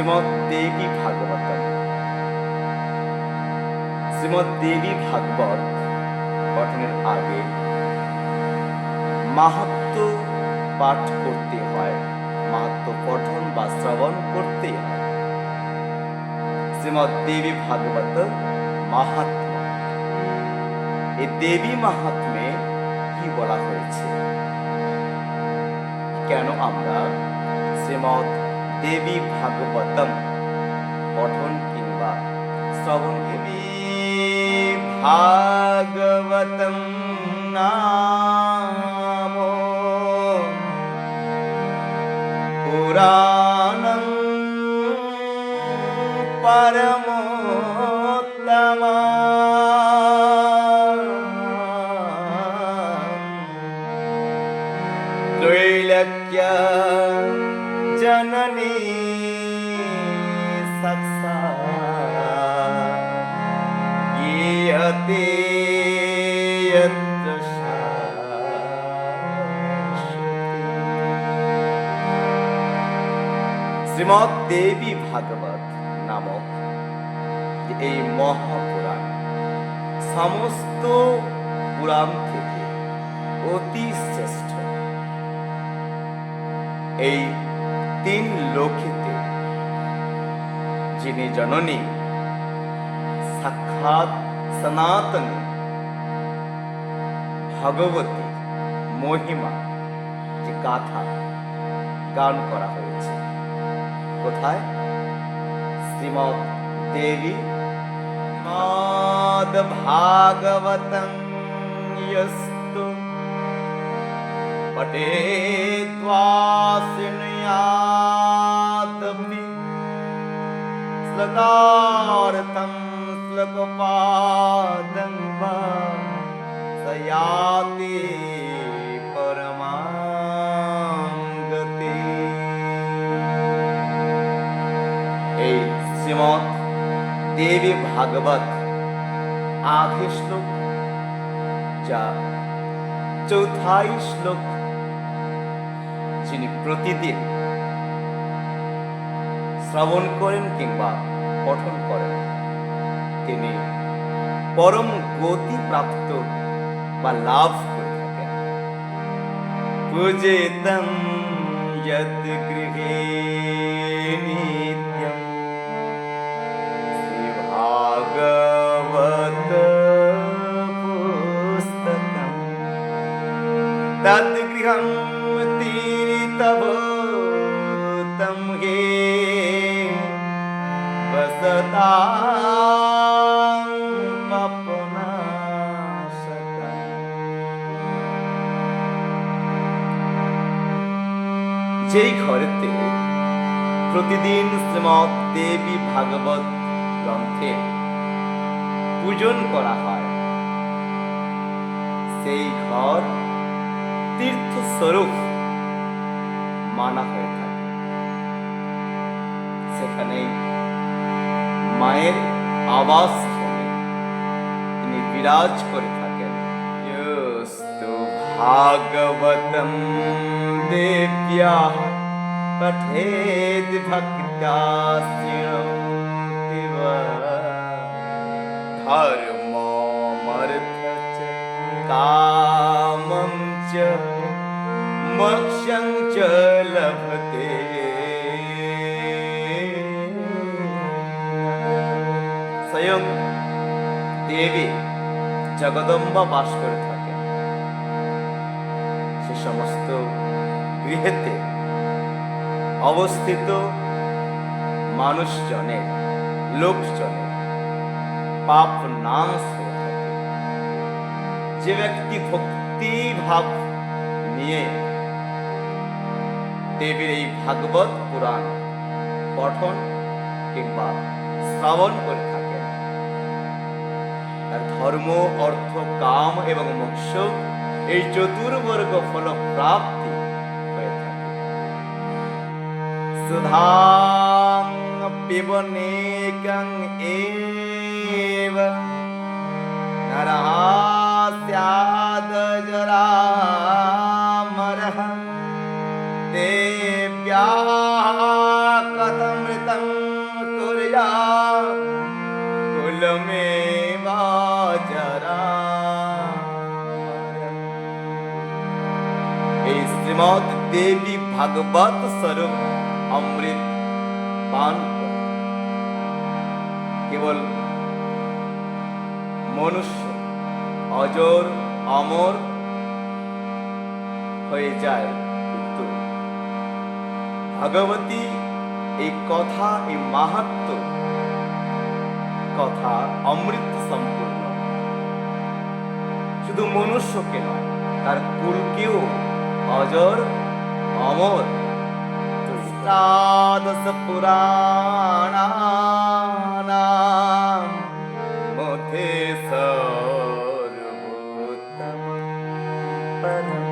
শ্রীমৎ দেবী ভাগবতম। শ্রীমৎ দেবী ভাগবত পঠনের আগে মাহাত্ম পাঠ করতে হয়, মাহাত্ম পঠন বা শ্রবণ করতে হয়। শ্রীমৎ দেবী ভাগবত মাহাত্ম। এই দেবী মাহাত্মে কি বলা হয়েছে? কেন আমরা শ্রীমৎ দেবী ভাগবতম পঠন কিংবা শ্রবণ দেবী ভাগবতম নাম পুরাণং পরমোত্তম त्रैलक्य জননী ইয়তে শ্রীমৎ দেবী ভাগবত নামক এই মহাপুরাণ সমস্ত পুরাণ থেকে অতি শ্রেষ্ঠ। এই তিন লোকেতে যিনি জননী সাক্ষাৎ সনাতনী ভগবতী মহিমা যে গাথা গান করা হয়েছে কোথায় শ্রীমৎ দেবী মদ ভাগবতং यस्तु पठेत्वासिनयादपि श्लकार्थं श्लकपादं वा स याति परमां गतिम्। এই শ্রীমৎ দেবী ভাগবত আধে শ্লোক যা চৌথাই শ্লোক যিনি প্রতিদিন শ্রবণ করেন কিংবা পঠন করেন। তিনি পরম গতি প্রাপ্ত বা লাভ করে থাকেন। পূজিতম যদ গৃহে নিত্যম। শ্রী ভাগবত যেই ঘরেতে প্রতিদিন শ্রীমৎ দেবী ভাগবত গ্রন্থে পূজন করা হয়, সেই ঘর তীর্থস্বরূপ মানা হয়ে থাকে। সেখানে মায়ের আবাস তিনি বিরাজ করে থাকেন ইয়স্তু ভাগবতম দেব্যা পঠেদ ভক্ত্যা শৃণোতি বা ধর্মমর্থ চ কামं च मोक्षं च জগদম্বা বাস করে থাকেন সে সমস্ত গৃহেতে অবস্থিত মানুষজনের লোকজনের পাপ নাশ হয়ে থাকে। যে ব্যক্তি ভক্তি ভাব নিয়ে দেবীর এই ভাগবত পুরাণ পঠন কিংবা শ্রবণ করে ধর্ম, অর্থ, কাম এবং মোক্ষ এই চতুর্বর্গ ফল প্রাপ্তি হয়ে থাকে। সুধাং পিবনেকং এব। কুলমে শ্রীমদ দেবী ভাগবত স্বরূপ অমৃত পান কেবল মনুষ্য অজর, অমর হয়ে যায় ভগবতী এই কথা, এই মাহাত্ম কথা অমৃত সম্পূর্ণ। শুধু মনুষ্যকে নয়, তার কুলকেও অজর অমর। তুষ্টাদশ পুরাণানাম মধ্যে সর্বোত্তম। পরম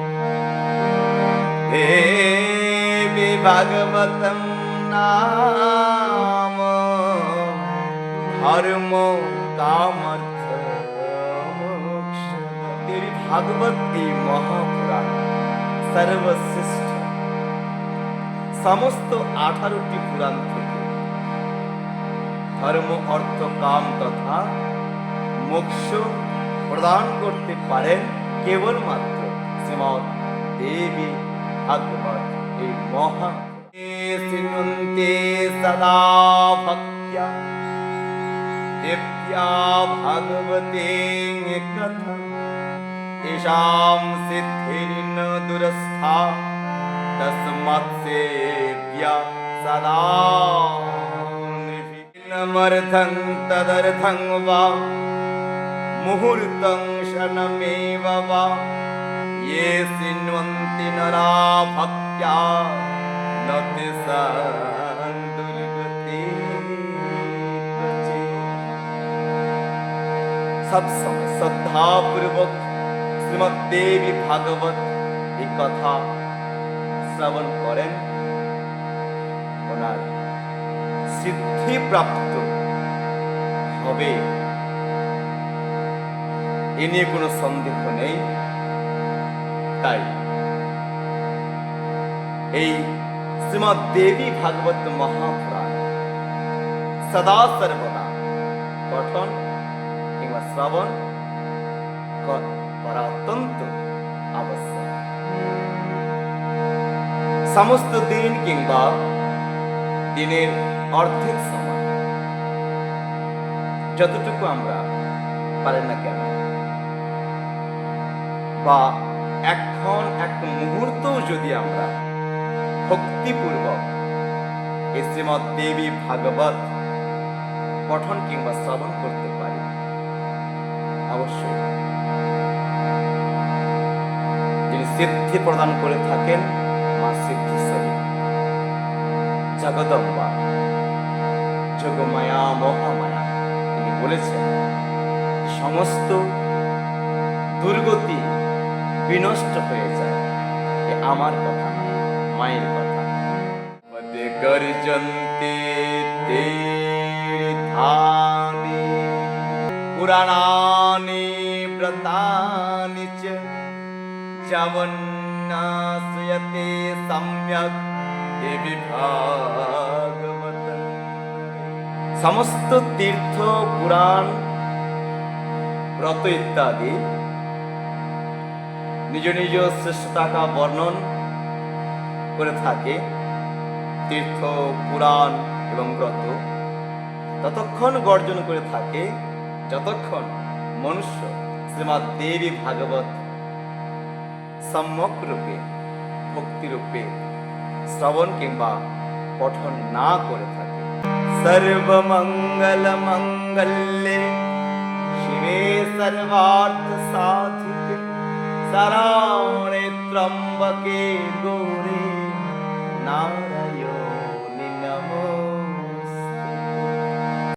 দেবী ভাগবতম নাম ধর্ম কামর্থ দেবী মহাপুরাণ। সর্বশ্রেষ্ঠ সমস্ত আঠারোটি পুরাণ থেকে ধর্ম, অর্থ, কাম তথা মোক্ষ প্রদান করতে পারেন কেবলমাত্র শ্রীমৎ দেবী ভাগবত এই মহা শৃণন্তে সদা ভক্ত্যা। দিব্যা ভাগবতে কথা तेषां सिद्धिर्न दुरस्था, तस्मत्सेव्य सदा। नमर्थं तदर्थं वा, मुहूर्तं क्षणमेव वा। ये शृण्वन्ति नरा भक्त्या न दुर्गति सब श्रद्धापूर्वक শ্রীমৎ দেবী ভাগবত এই কথা শ্রবণ করেন। ওনার সিদ্ধি প্রাপ্ত হবে। এ নিয়ে কোনো সন্দেহ নেই। তাই এই শ্রীমৎ দেবী ভাগবত মহাপুরাণ সদা সর্বদা পঠন কিংবা শ্রবণ করা অত্যন্ত সমস্ত দিন কিংবা দিনের অর্ধেক সময় যতটুকু আমরা পারেন না কেন বা এখন এক মুহূর্ত যদি আমরা ভক্তিপূর্বক শ্রীমৎ দেবী ভাগবত পঠন কিংবা শ্রবণ করতে পারি অবশ্যই সিদ্ধি প্রদান করে থাকেন মা সিদ্ধেশ্বরী জগদম্বা, যোগমায়া, মহামায়া, তিনি বলেছেন, সমস্ত দুর্গতি বিনষ্ট হয়ে যায়। আমার কথা মায়ের কথা। পদে পুরাণানি, ব্রতানি চ জবন্নাসয়তে সম্যক দেবী ভাগবত সমস্ত তীর্থ পুরাণ ব্রত ইত্যাদি নিজ নিজ শ্রেষ্ঠতাকা বর্ণন করে থাকে। তীর্থ পুরাণ এবং ব্রত ততক্ষণ গর্জন করে থাকে। যতক্ষণ মনুষ্য, শ্রীমৎ দেবী ভাগবত সম্যক রূপে ভক্তি রূপে শ্রবণ কিংবা পঠন না করে থাকে। সর্বমঙ্গল মঙ্গলে শিবে সর্বার্থ সাধিকে শরণে ত্রম্বকে গৌরে নারায়ণে